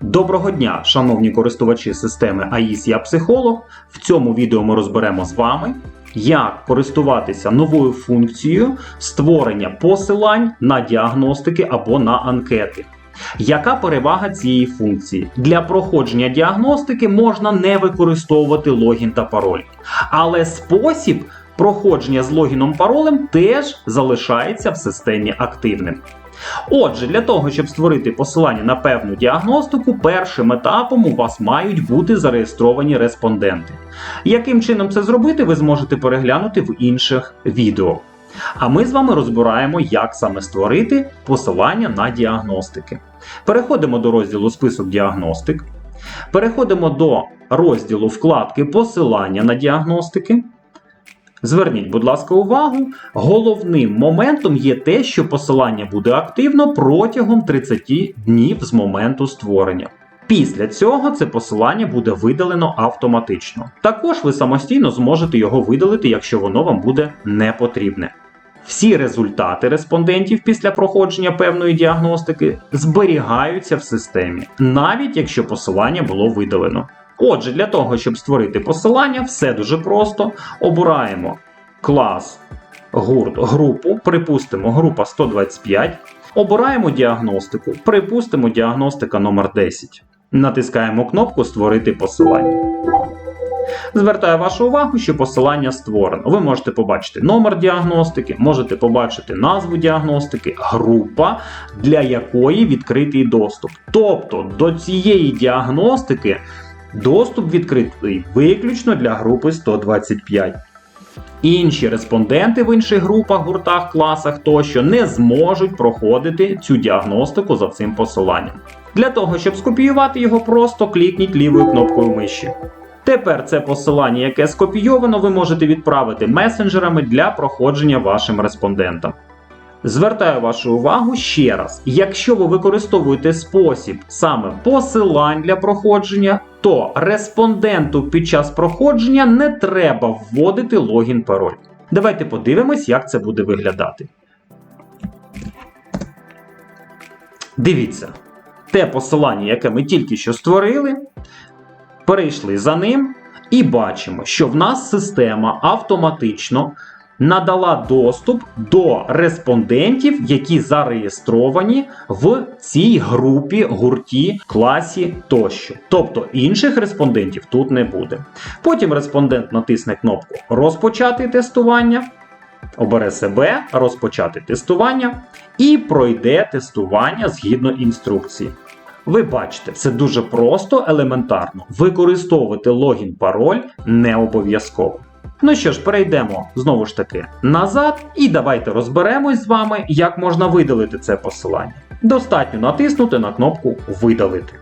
Доброго дня, шановні користувачі системи АІС Я Психолог. В цьому відео ми розберемо з вами, як користуватися новою функцією створення посилань на діагностики або на анкети. Яка перевага цієї функції? Для проходження діагностики можна не використовувати логін та пароль, але спосіб проходження з логіном паролем теж залишається в системі активним. Отже, для того, щоб створити посилання на певну діагностику, першим етапом у вас мають бути зареєстровані респонденти. Яким чином це зробити, ви зможете переглянути в інших відео. А ми з вами розбираємо, як саме створити посилання на діагностики. Переходимо до розділу Список діагностик. Переходимо до розділу вкладки Посилання на діагностики. Зверніть, будь ласка, увагу. Головним моментом є те, що посилання буде активно протягом 30 днів з моменту створення. Після цього це посилання буде видалено автоматично. Також ви самостійно зможете його видалити, якщо воно вам буде не потрібне. Всі результати респондентів після проходження певної діагностики зберігаються в системі, навіть якщо посилання було видалено. Отже, для того, щоб створити посилання, все дуже просто. Обираємо клас, гурт, групу, припустимо, група 125. Обираємо діагностику, припустимо, діагностика номер 10. Натискаємо кнопку Створити посилання. Звертаю вашу увагу, що посилання створено. Ви можете побачити номер діагностики, можете побачити назву діагностики, група, для якої відкритий доступ. Тобто до цієї діагностики доступ відкритий виключно для групи 125. Інші респонденти в інших групах, гуртах, класах тощо не зможуть проходити цю діагностику за цим посиланням. Для того, щоб скопіювати його, просто клікніть лівою кнопкою миші. Тепер це посилання, яке скопійовано, ви можете відправити месенджерами для проходження вашим респондентам. Звертаю вашу увагу ще раз: якщо ви використовуєте спосіб саме посилань для проходження, то респонденту під час проходження не треба вводити логін пароль. Давайте подивимось, як це буде виглядати. Дивіться, те посилання, яке ми тільки що створили, перейшли за ним і бачимо, що в нас система автоматично надала доступ до респондентів, які зареєстровані в цій групі, гурті, класі тощо. Тобто інших респондентів тут не буде. Потім респондент натисне кнопку Розпочати тестування. Обере себе, розпочати тестування і пройде тестування згідно інструкції. Ви бачите, все дуже просто, елементарно. Використовувати логін пароль не обов'язково. Ну що ж, перейдемо знову ж таки назад, і давайте розберемось з вами, як можна видалити це посилання. Достатньо натиснути на кнопку Видалити.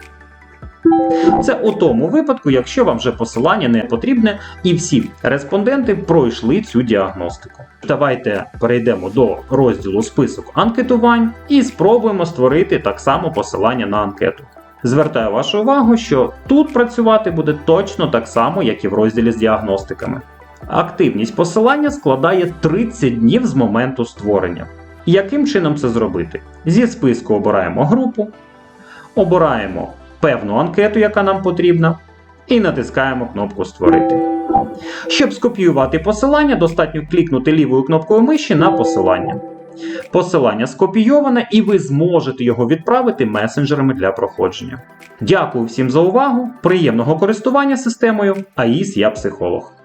Це у тому випадку, якщо вам вже посилання не потрібне, і всі респонденти пройшли цю діагностику. Давайте перейдемо до розділу список анкетувань і спробуємо створити так само посилання на анкету. Звертаю вашу увагу, що тут працювати буде точно так само, як і в розділі з діагностиками. Активність посилання складає 30 днів з моменту створення. Яким чином це зробити? Зі списку обираємо групу, обираємо певну анкету, яка нам потрібна, і натискаємо кнопку Створити. Щоб скопіювати посилання, достатньо клікнути лівою кнопкою миші на посилання. Посилання скопійоване, і ви зможете його відправити месенджерами для проходження. Дякую всім за увагу! Приємного користування системою АІС Я Психолог.